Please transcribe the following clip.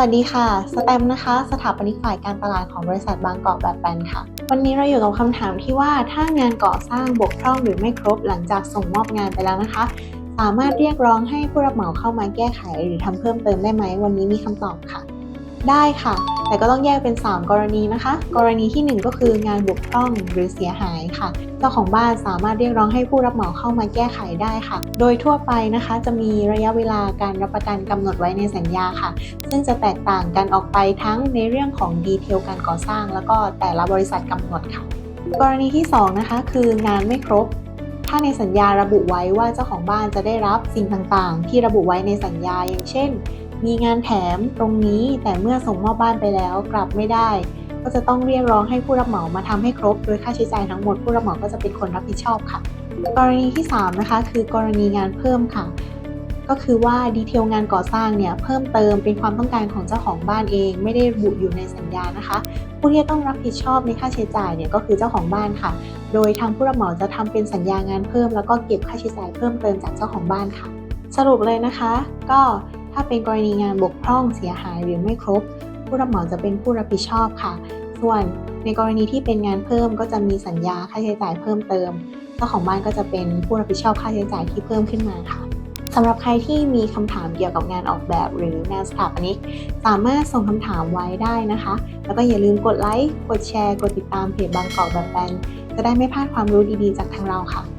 วัสดีค่ะ สแตมนะคะ สถาปนิกฝ่ายการตลาดของบริษัทบางกอกแบบแปนค่ะ วันนี้เราอยู่กับคำถามที่ว่าถ้างานก่อสร้างบกพร่องหรือไม่ครบหลังจากส่งมอบงานไปแล้วนะคะ สามารถเรียกร้องให้ผู้รับเหมาเข้ามาแก้ไขหรือทำเพิ่มเติมได้ไหม วันนี้มีคำตอบค่ะ ได้ค่ะ แต่ก็ต้องแยกเป็น 3 กรณีนะคะ กรณีทีหนึ่1 ก็คืองานบกพร่องหรือเสียหายค่ะ เจ้าของบ้านสามารถเรียกร้องให้ผู้รับเหมาเข้ามาแก้ไขได้ค่ะ โดยทั่วไปนะคะจะมีระยะเวลาการรับประกันกำหนดไว้ในสัญญาค่ะ ซึ่งจะแตกต่างกันออกไปทั้งในเรื่องของดีเทลการก่อสร้าง แล้วก็แต่ละบริษัทกำหนดค่ะ กรณีที่ 2 นะคะ คืองานไม่ครบถ้าในสัญญาระบุไว้ว่าเจ้าของบ้านจะได้รับสิ่งต่างๆ ที่ระบุไว้ในสัญญาอย่างเช่น มีงานแถมตรงนี้แต่เมื่อส่งมอบบ้านไปแล้วกลับไม่ได้ ก็จะต้องเรียกร้องให้ผู้รับเหมามาทำให้ครบ โดยค่าใช้จ่ายทั้งหมดผู้รับเหมาก็จะเป็นคนรับผิดชอบค่ะ กรณีที่ 3 นะคะ คือกรณีงานเพิ่มค่ะ ก็คือว่าดีเทลงานก่อสร้างเนี่ยเพิ่มเติมเป็นความต้องการของเจ้าของบ้านเอง ไม่ได้ระบุอยู่ในสัญญานะคะ ผู้ที่ต้องรับผิดชอบในค่าใช้จ่ายเนี่ยก็คือเจ้าของบ้านค่ะ โดยทางผู้รับเหมาจะทำเป็นสัญญางานเพิ่ม แล้วก็เก็บค่าใช้จ่ายเพิ่มเติมจากเจ้าของบ้านค่ะ สรุปเลยนะคะ ก็ ถ้าเป็นกรณีงานบกพร่องเสียหายหรือไม่ครบ ผู้รับเหมาจะเป็นผู้รับผิดชอบค่ะ ส่วนในกรณีที่เป็นงานเพิ่มก็จะมีสัญญาค่าใช้จ่ายเพิ่มเติมเจ้าของบ้านก็จะเป็นผู้รับผิดชอบค่าใช้จ่ายที่เพิ่มขึ้นมาค่ะสำหรับใครที่มีคำถามเกี่ยวกับงานออกแบบหรืองานสถาปนิกสามารถส่งคำถามไว้ได้นะคะ แล้วก็อย่าลืมกดไลค์ กดแชร์ กดติดตามเพจบางกอกแบบแปนจะได้ไม่พลาดความรู้ดีๆจากทางเราค่ะ